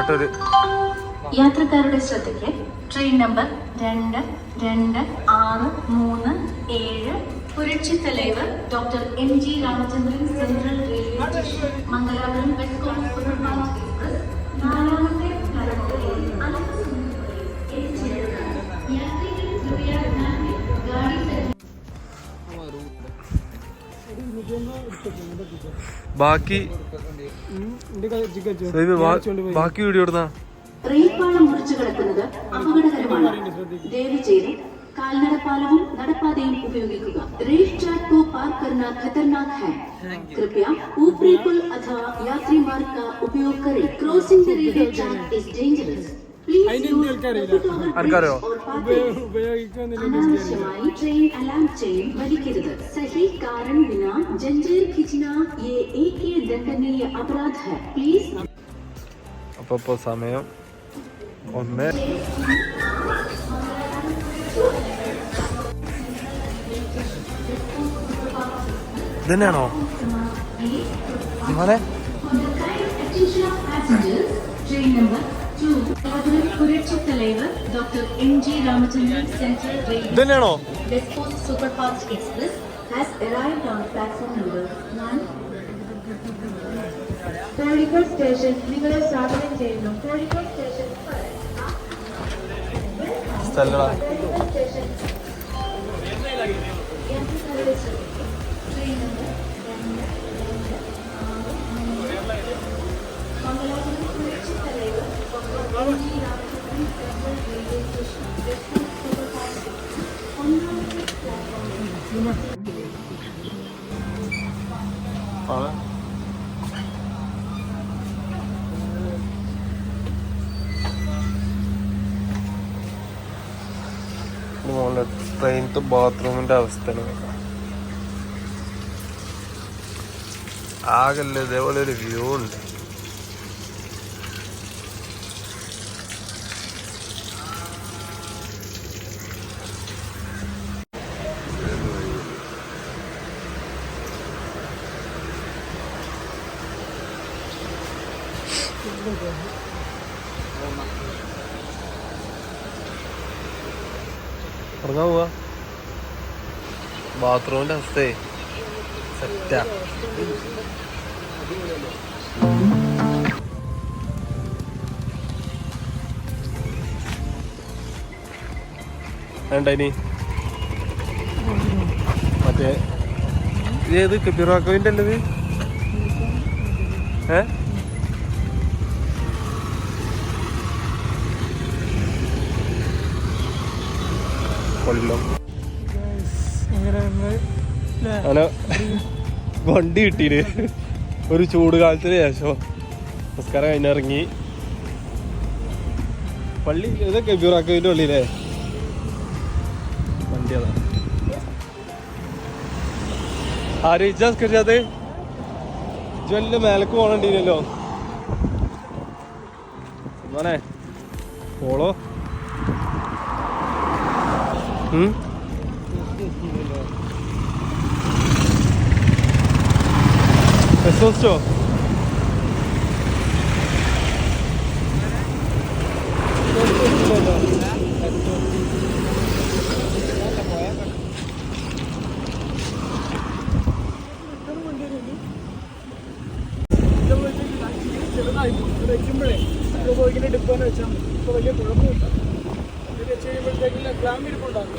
എന്നിട്ടൊരു യാത്രക്കാരുടെ ശ്രദ്ധയ്ക്ക് ട്രെയിൻ നമ്പർ രണ്ട് രണ്ട് ആറ് മൂന്ന് ഏഴ് Puratchi Thalaivar doctor M G Ramachandran central railway station Mangalapuram west coast superfast express നാലാമത്തെ അല്പസമയത്തിനുള്ളിൽ ബാക്കി വീഡിയോ ഇടുന്ന റെയിൽപാളം മുറിച്ചു കിടക്കുന്നത് അപകടകരമാണ് ദയവ് ചെയ്ത് കാൽനടപ്പാലവും നടപ്പാതയും ഉപയോഗിക്കുക റെയിൽ ट्रैक को पार करना खतरनाक है कृपया ऊपरी पुल अथवा यात्री मार्ग का उपयोग करें crossing the railway track is dangerous ആർക്കറിയോ അനാവശ്യമായി ട്രെയിൻ അലാം ചെയിൻ വലിക്കരുത്. സഹി കാരൺ ബിന ജഞ്ചീർ ഖിച്ചന യേ ഏക ദണ്ഡനീയ അപരാധ ഹൈ പ്ലീസ് അപ്പോൾ ഇപ്പോൾ സമയം ഒന്ന്. ഇതന്നെയാണോ? നിങ്ങളെ train number passengers, train number 2, Kalabura Purachi Talaivar, Dr. M.G. Ramachandran Central Railway ഇതന്നെയാണോ West Coast Superfast Express has arrived on platform number 1. Kozhikode station നിങ്ങളെ സ്വാഗതം ചെയ്യുന്നു കോഴിക്കോട് സ്റ്റേഷൻ സ്റ്റേഷൻ യാത്രക്കാരുടെ ശ്രദ്ധയ്ക്ക് ട്രെയിനത്തെ ബാത്റൂമിന്റെ അവസ്ഥയാണ് ആകല്ല ഇതേപോലെ ഒരു വ്യൂ ഉണ്ട്. ഉറങ്ങാൻ പോവാ? ബാത്റൂമിന്റെ അവസ്ഥയെ സെറ്റാ. വേണ്ട ഇനി. മറ്റേ ഏത്? കബിറാക്കോവിന്റെ അല്ലത് ഏ? കൊല്ലം അങ്ങനെ വണ്ടി കിട്ടീന് ഒരു ചൂട് കാലത്തിന് ശേഷം നമസ്കാരം കഴിഞ്ഞിറങ്ങി. പള്ളി ഇതൊക്കെ ബ്യൂറാക്കിന്റെ പള്ളിയില്ലേ വണ്ടി അതാ. ആര് ഇജാസ് കരുതാതെ ജ്വല്ല മേലക്ക് പോകണ്ടീനല്ലോ എന്നാണേ പോളോ. വിശ്വസിച്ചോ ഡിപ്പോന്ന് വെച്ചാൽ ഇപ്പോൾ വലിയ കുഴപ്പമില്ല. വെച്ച് കഴിയുമ്പോഴത്തേക്കും ക്ലാമ്പ് ഇരിപ്പുണ്ടാകും.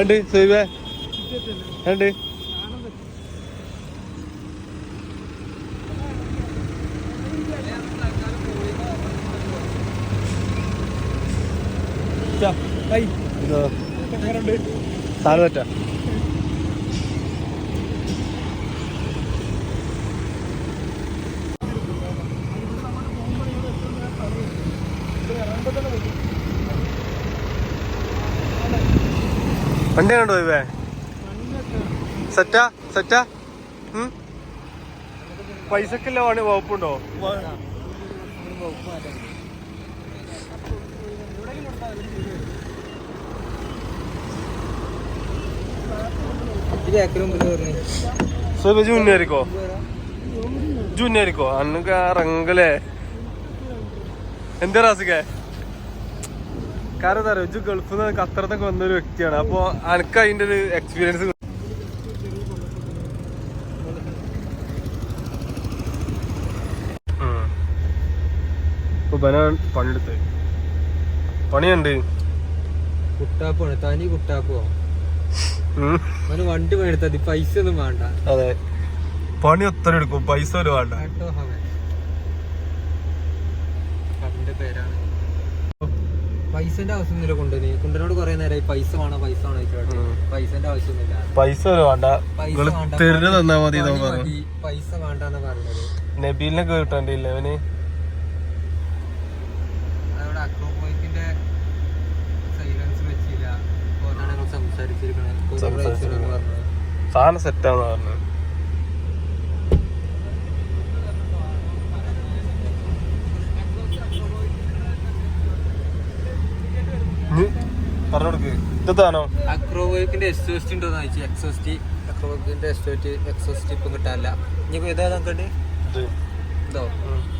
ഉണ്ട് സൈബേ ഉണ്ട് പറ്റാ. വണ്ടി കണ്ടോ ഇവേ? സെറ്റാ സെറ്റാ? പൈസക്കില്ല പണി വകുപ്പുണ്ടോ? വകുപ്പ് മാറ്റാൻ ജൂനിയർക്കോ ജൂനിയർക്കോ മുമ്പിൽ ജൂനിയറിക്കോ ജൂനിയറിക്കോ അന്നൊക്കെ ഇറങ്ങലേ എന്താ റാസിക്കേ? കാരണം എന്താ പറയുക ഗൾഫിൽ നിന്ന് ഖത്തറത്തൊക്കെ വന്ന ഒരു വ്യക്തിയാണ്. അപ്പൊ അനക്ക് അതിന്റെ ഒരു എക്സ്പീരിയൻസ് പണ്ടെടുത്ത് പണിയുണ്ട്. കുട്ടാപ്പാണ്. തനി കുട്ടാപ്പോ. വണ്ടി മേടിത്തതി പൈസ ഒന്നും വേണ്ട. അതെ. പണി ഒത്തിരി എടുക്കും. പൈസ ഒരു വേണ്ട. പൈസന്റെ ആവശ്യമൊന്നുമില്ല കൊണ്ടുവന്ന് കുണ്ടനോട് കുറെ നേരമായി പൈസ വേണോ പൈസ വേണോ പൈസന്റെ ആവശ്യമൊന്നുമില്ല. പൈസ വേണ്ട. പൈസ വേണ്ട, പൈസ വേണ്ടെന്നാ പറഞ്ഞത്. നബീലിനൊക്കെ കിട്ടണ്ടില്ല അവന്? സാധനം സെറ്റാന്ന് പറഞ്ഞു. പറഞ്ഞോടുക്ക് ഇതാണോ അക്രോവോക്കിന്റെ എക്സോസ്റ്റ് ഉണ്ടോ എന്ന് ചോദിച്ചു. എക്സോസ്റ്റ് അക്രോവോക്കിന്റെ എക്സോസ്റ്റ് എക്സോസ്റ്റ് ഇപ്പം കിട്ടാനില്ല. ഇനിയിപ്പോ ഇതാ നോക്കട്ടെ ഇതോ.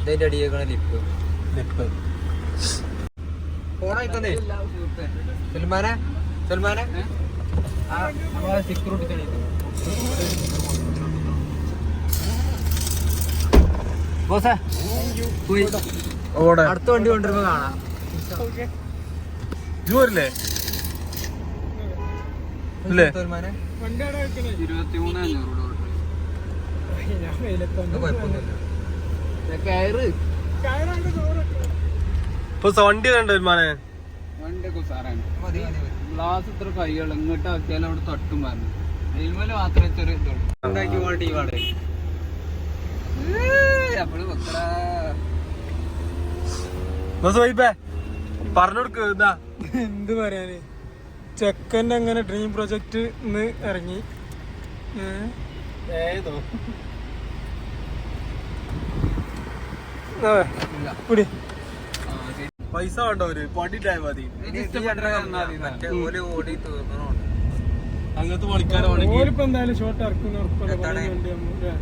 ഇതിന്റെ അടിയേക്കണ ലിപ്പ് ലിപ്പ് സൽമാനെ? സൽമാനെ? നമ്മളെ സെക്യൂരിറ്റി തെളിയിക്കും ബോസേ പോയി. ഓടെ അടുത്ത വണ്ടി കൊണ്ടുവരുമ്പോ കാണാം. ഇല്ലേ? സൽമാനെ വണ്ടി അഞ്ഞൂറ് കണ്ടോ ഒരുമാനെ? വണ്ടിയൊക്കെ സാറേ ഗ്ലാസ് ഇത്ര കൈകൾ ഇങ്ങോട്ട് ആക്കിയാലും അവിടെ തട്ടും പറഞ്ഞു. റെയിൽവേൽ മാത്രമേ ചെറിയ ഇതുള്ളൂ. ഉണ്ടാക്കി ടീമാണ് എന്ത് പറയാന്? ചെക്കന്റെ അങ്ങനെ ഡ്രീം പ്രൊജക്റ്റ് ഇന്ന് ഇറങ്ങി? ഏതോ പിടി. പൈസ വേണ്ട ഒരു പണിട്ടായ മതി. ഓടി തീർന്നോണ്ട് അങ്ങനത്തെ പണിക്കാരാണെങ്കിൽ ഓലിപ്പോ എന്തായാലും ഷോട്ട് ഇറക്കുന്ന ഉറപ്പല്ല എത്താണ്? പണി വേണ്ടി നമ്മ- ഏ.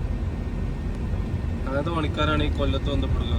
കൊല്ലത്ത് ബന്ധപ്പെടുക